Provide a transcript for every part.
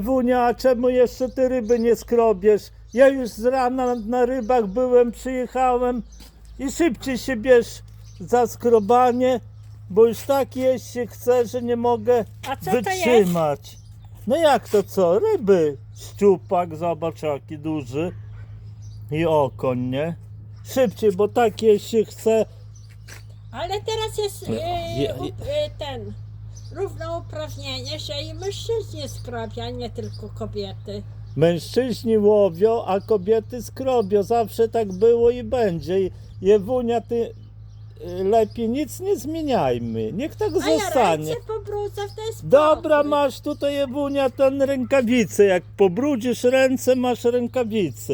Wunia, a czemu jeszcze ty ryby nie skrobiesz? Ja już z rana na rybach byłem, przyjechałem i szybciej się bierz za skrobanie, bo już tak jeść się chce, że nie mogę A co to wytrzymać. No jak to co? Ryby. Szczupak, zobacz jaki duży. I okoń, nie? Szybciej, bo tak jeść się chce. Ale teraz jest e, Je- up, e, ten równouprawnienie, że i mężczyźni skrobią, a nie tylko kobiety. Mężczyźni łowią, a kobiety skrobią. Zawsze tak było i będzie. Jewunia, ty y, lepiej nic nie zmieniajmy. Niech tak A ja zostanie. ręce pobrudzę w ten sposób. Dobra, masz tutaj Jewunia ten rękawice. Jak pobrudzisz ręce, masz rękawice.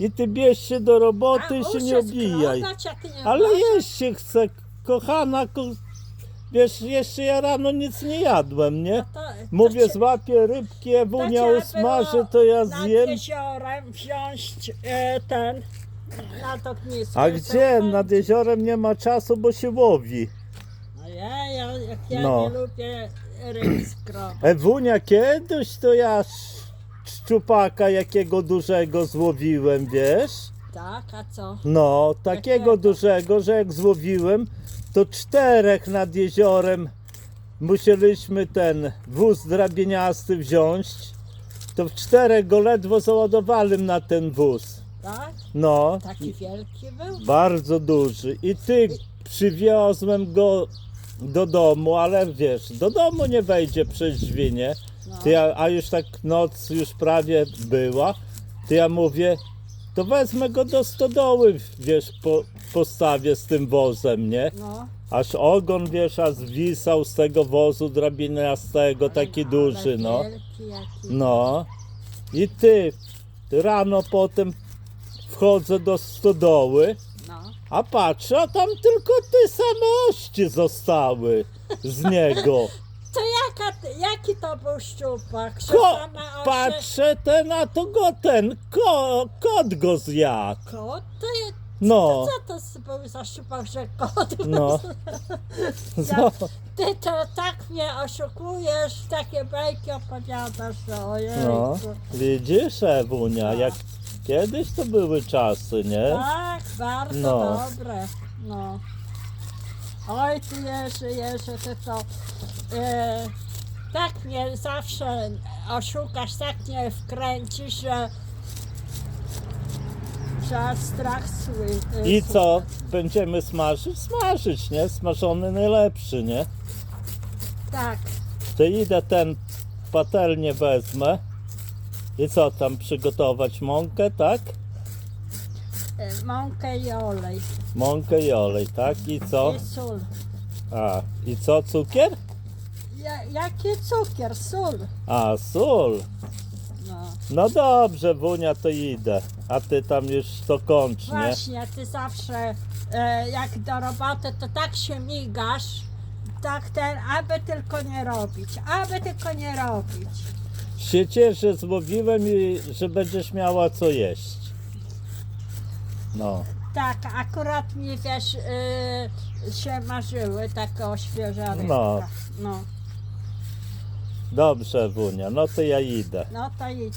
I ty bierz się do roboty i się nie obijaj. Ale jeść się chce, kochana. Ko... Wiesz, jeszcze ja rano nic nie jadłem, nie? To, to Mówię, ci- złapię rybki, Ewunia trzeba usmaży, było to ja Nad zjem. jeziorem wziąć e, ten nad ogniskiem. A gdzie? Nad jeziorem nie ma czasu, bo się łowi. No ja, ja, jak ja No. nie lubię ryb. Ewunia, kiedyś to ja sz- szczupaka jakiego dużego złowiłem, wiesz? Tak, a co? No, takiego dużego, że jak złowiłem, to czterech nad jeziorem musieliśmy ten wóz drabieniasty wziąć. To w czterech go ledwo załadowali na ten wóz. Tak? No, Taki wielki był? bardzo duży. I ty przywiozłem go do domu, ale wiesz, do domu nie wejdzie przez drzwi, nie? No. Ja, a już tak noc już prawie była, to ja mówię, to wezmę go do stodoły, wiesz, po, postawię z tym wozem, nie? No. Aż ogon, wiesz, aż zwisał z tego wozu drabiniastego, taki Ale duży, no. Wielki jaki. No. I ty, rano potem wchodzę do stodoły, No. a patrzę, a tam tylko te same ości zostały z niego. Jaka, jaki to był szczupak? Że Ko, oczy- patrzę ten, a to go ten, ko, kot go zjadł. Kot? To je, No, co to był za szczupak, że kot? no. Ja- No, Ty to tak mnie oszukujesz, takie bajki opowiadasz, że ojej. no. Widzisz, Ewunia, jak kiedyś to były czasy, nie? Tak, bardzo No. dobre. No. Oj, ty Jerzy, Jerzy, ty to... E, tak mnie zawsze oszukasz, tak mnie wkręcisz, że... że strach sły. e, I co, będziemy smażyć? Smażyć, nie? Smażony najlepszy, nie? Tak, To idę ten patelnię wezmę. I co tam przygotować? Mąkę, tak? E, mąkę i olej. Mąkę i olej, tak? I co? I sól. A, i co, cukier? Ja, jaki cukier, sól. A, sól. No. No dobrze, Wunia, to idę. A ty tam już to kończ, nie? Właśnie, ty zawsze e, jak do roboty, to tak się migasz, tak ten, aby tylko nie robić, aby tylko nie robić. Się cieszę, że złowiłem i że będziesz miała co jeść. No. Tak, akurat mi wiesz, y, się marzyły takie oświeżone. No. no. Dobrze, Wunia, no to ja idę. No to idź.